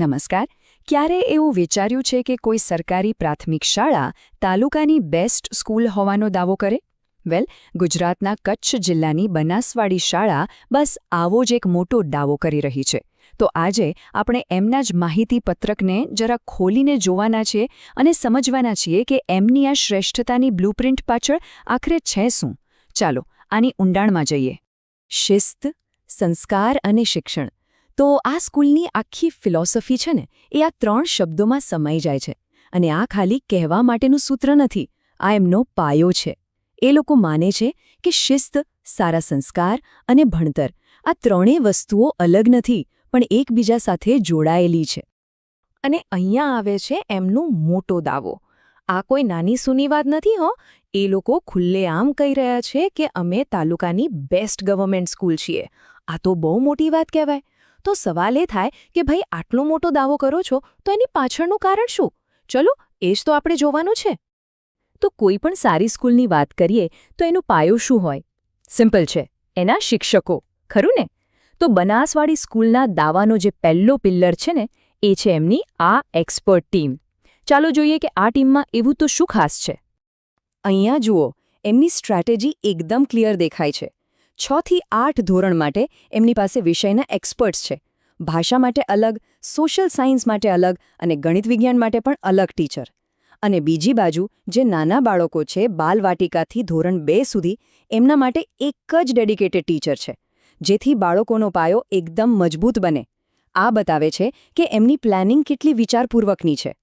નમસ્કાર. ક્યારે એવું વિચાર્યું છે કે કોઈ સરકારી પ્રાથમિક શાળા તાલુકાની બેસ્ટ સ્કૂલ હોવાનો દાવો કરે? વેલ, ગુજરાતના કચ્છ જિલ્લાની બનાસવાડી શાળા બસ આવો જ એક મોટો દાવો કરી રહી છે. તો આજે આપણે એમના જ માહિતી પત્રકને જરા ખોલીને જોવાના છીએ અને સમજવાના છીએ કે એમની આ શ્રેષ્ઠતાની બ્લુપ્રિન્ટ પાછળ આખરે છે શું. ચાલો, આની ઊંડાણમાં જઈએ. શિસ્ત, સંસ્કાર અને શિક્ષણ. તો આ સ્કૂલની આખી ફિલોસોફી છે ને, એ આ ત્રણ શબ્દોમાં સમાઈ જાય છે. અને આ ખાલી કહેવા માટેનું સૂત્ર નથી, આ એમનો પાયો છે. એ લોકો માને છે કે શિસ્ત, સારા સંસ્કાર અને ભણતર, આ ત્રણેય વસ્તુઓ અલગ નથી, પણ એકબીજા સાથે જોડાયેલી છે. અને અહીંયા આવે છે એમનો મોટો દાવો. આ કોઈ નાની સૂની વાત નથી, હો. એ લોકો ખુલ્લેઆમ કહી રહ્યા છે કે અમે તાલુકાની બેસ્ટ ગવર્મેન્ટ સ્કૂલ છીએ. આ તો બહુ મોટી વાત કહેવાય. તો સવાલ એ થાય કે ભાઈ આટલો મોટો દાવો કરો છો, તો એની પાછળનું કારણ શું? ચલો, એ જ તો આપણે જોવાનું છે. તો કોઈ પણ સારી સ્કૂલની વાત કરીએ, તો એનું પાયો શું હોય? સિમ્પલ છે, એના શિક્ષકો, ખરું ને? તો બનાસવાડી સ્કૂલના દાવાનો જે પહેલો પિલ્લર છે ને, એ છે એમની આ એક્સપર્ટ ટીમ. ચાલો જોઈએ કે આ ટીમમાં એવું તો શું ખાસ છે? અહીંયા જુઓ, એમની સ્ટ્રેટેજી એકદમ ક્લિયર દેખાય છે. છ થી આઠ ધોરણ માટે એમની પાસે વિષયના એક્સપર્ટ્સ છે. ભાષા માટે અલગ, સોશિયલ સાયન્સ માટે અલગ અને ગણિત વિજ્ઞાન માટે પણ અલગ ટીચર. અને બીજી બાજુ, જે નાના બાળકો છે, બાલવાટિકાથી ધોરણ બે સુધી, એમના માટે એક જ ડેડિકેટેડ ટીચર છે, જેથી બાળકોનો પાયો એકદમ મજબૂત બને. આ બતાવે છે કે એમની પ્લાનિંગ કેટલી વિચારપૂર્વકની છે.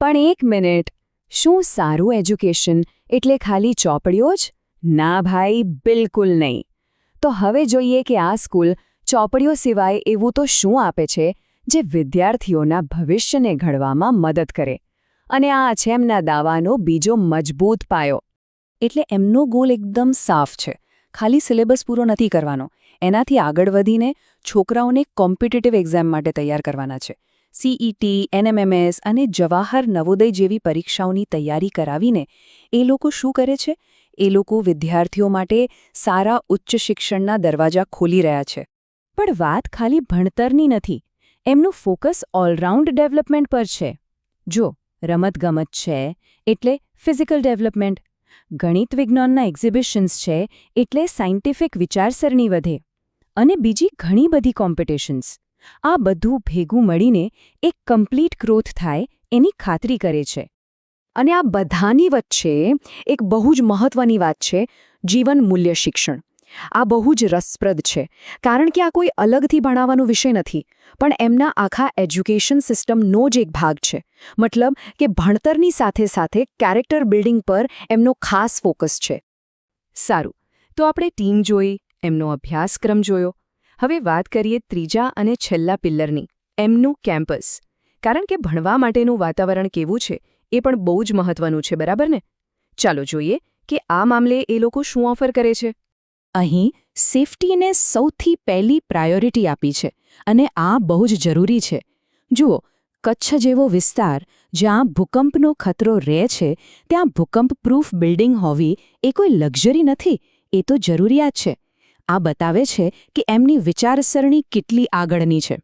પણ એક મિનિટ, શું સારું એજ્યુકેશન એટલે ખાલી ચોપડીઓ જ? ના ભાઈ, બિલકુલ નહીં. તો હવે જોઈએ કે આ સ્કૂલ ચોપડીઓ સિવાય એવું તો શું આપે છે જે વિદ્યાર્થીઓના ભવિષ્યને ઘડવામાં મદદ કરે? અને આ છે એમના દાવાનો બીજો મજબૂત પાયો. એટલે એમનો ગોલ એકદમ સાફ છે. ખાલી સિલેબસ પૂરો નથી કરવાનો. એનાથી આગળ વધીને છોકરાઓને કોમ્પિટિટિવ એક્ઝામ માટે તૈયાર કરવાના છે. સીઈટી એનએમએમએસ અને જવાહર નવોદય જેવી પરીક્ષાઓની તૈયારી કરાવીને એ લોકો શું કરે છે? એ લોકો વિદ્યાર્થીઓ માટે સારા ઉચ્ચ શિક્ષણના દરવાજા ખોલી રહ્યા છે. પણ વાત ખાલી ભણતરની નથી, એમનું ફોકસ ઓલરાઉન્ડ ડેવલપમેન્ટ પર છે. જો, રમતગમત છે, એટલે ફિઝિકલ ડેવલપમેન્ટ. ગણિત વિજ્ઞાનના એક્ઝિબિશન્સ છે, એટલે સાયન્ટિફિક વિચારસરણી વધે. અને બીજી ઘણી બધી કોમ્પિટિશન્સ. આ બધું ભેગું મળીને એક કમ્પ્લીટ ગ્રોથ થાય એની ખાતરી કરે છે. અને આ બધાની વચ્ચે એક બહુ જ મહત્વની વાત છે, જીવન મૂલ્ય શિક્ષણ. આ બહુ જ રસપ્રદ છે, કારણ કે આ કોઈ અલગથી ભણાવવાનો વિષય નથી, પણ એમના આખા એજ્યુકેશન સિસ્ટમનો જ એક ભાગ છે. મતલબ કે ભણતરની સાથે સાથે કેરેક્ટર બિલ્ડિંગ પર એમનો ખાસ ફોકસ છે. સારું, તો આપણે ટીમ જોઈ, એમનો અભ્યાસક્રમ જોયો. હવે વાત કરીએ ત્રીજા અને છેલ્લા પિલ્લરની, એમનું કેમ્પસ. કારણ કે ભણવા માટેનું વાતાવરણ કેવું છે એ પણ બહુ જ મહત્વનું છે, બરાબર ને? ચાલો જોઈએ કે આ મામલે એ લોકો શું ઓફર કરે છે. અહીં સેફટીને સૌથી પહેલી પ્રાયોરિટી આપી છે અને આ બહુ જ જરૂરી છે. જુઓ, કચ્છ જેવો વિસ્તાર જ્યાં ભૂકંપનો ખતરો રહે છે, ત્યાં ભૂકંપ પ્રૂફ બિલ્ડિંગ હોવી એ કોઈ લક્ઝરી નથી, એ તો જરૂરિયાત છે. આ બતાવે છે કે એમની વિચારસરણી કેટલી આગળની છે.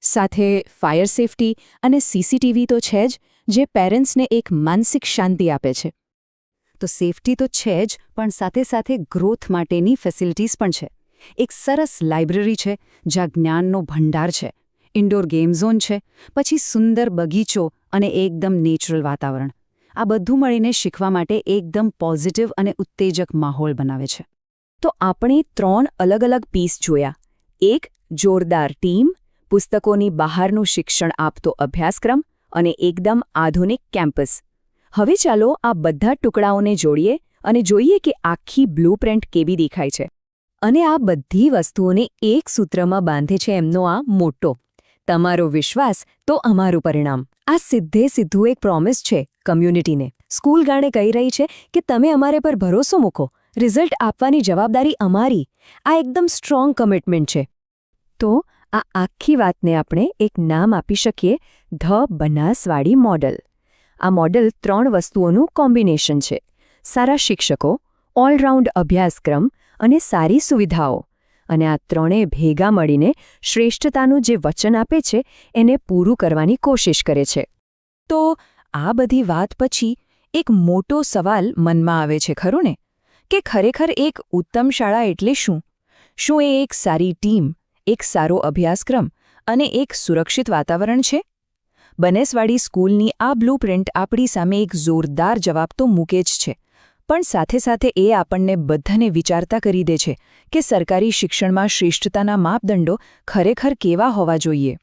સાથે ફાયર સેફટી અને સીસીટીવી તો છે જ જે પેરેન્ટ્સને એક માનસિક શાંતિ આપે છે. તો સેફટી તો છે જ, પણ સાથે સાથે ગ્રોથ માટેની ફેસિલિટીઝ પણ છે. એક સરસ લાઇબ્રેરી છે, જ્યાં જ્ઞાનનો ભંડાર છે. ઇન્ડોર ગેમ ઝોન છે, પછી સુંદર બગીચો અને એકદમ નેચરલ વાતાવરણ. આ બધું મળીને શીખવા માટે એકદમ પોઝિટિવ અને ઉત્તેજક માહોલ બનાવે છે. તો આપણે ત્રણ અલગ અલગ પીસ જોયા. એક, જોરદાર ટીમ. પુસ્તકોની બહારનું શિક્ષણ આપતો અભ્યાસક્રમ. અને એકદમ આધુનિક કેમ્પસ. હવે ચાલો આ બધા ટુકડાઓને જોડીએ અને જોઈએ કે આખી બ્લુપ્રિન્ટ કેવી દેખાય છે. અને આ બધી વસ્તુઓને એક સૂત્રમાં બાંધે છે એમનો આ મોટો. તમારો વિશ્વાસ તો અમારું પરિણામ. આ સીધે સીધું એક પ્રોમિસ છે કમ્યુનિટીને સ્કૂલ ગાણે કહી રહી છે કે તમે અમારે પર ભરોસો મૂકો. રિઝલ્ટ આપવાની જવાબદારી અમારી. આ એકદમ સ્ટ્રોંગ કમિટમેન્ટ છે. તો આ આખી વાતને આપણે એક નામ આપી શકીએ, ધ બનાસવાડી મોડલ. આ મોડલ ત્રણ વસ્તુઓનું કોમ્બિનેશન છે. સારા શિક્ષકો, ઓલરાઉન્ડ અભ્યાસક્રમ અને સારી સુવિધાઓ. અને આ ત્રણેય ભેગા મળીને શ્રેષ્ઠતાનું જે વચન આપે છે, એને પૂરું કરવાની કોશિશ કરે છે. તો આ બધી વાત પછી એક મોટો સવાલ મનમાં આવે છે, ખરું ને? કે ખરેખર એક ઉત્તમ શાળા એટલે શું? શું એ એક સારી ટીમ? એક સારો અભ્યાસક્રમ અને એક સુરક્ષિત વાતાવરણ છે? બનેસવાડી સ્કૂલની આ બ્લુપ્રિન્ટ આપણી સામે એક જોરદાર જવાબ તો મૂકે જ છે, પણ સાથે સાથે એ આપણને બધાને વિચારતા કરી દે છે કે સરકારી શિક્ષણમાં શ્રેષ્ઠતાના માપદંડો ખરેખર કેવા હોવા જોઈએ.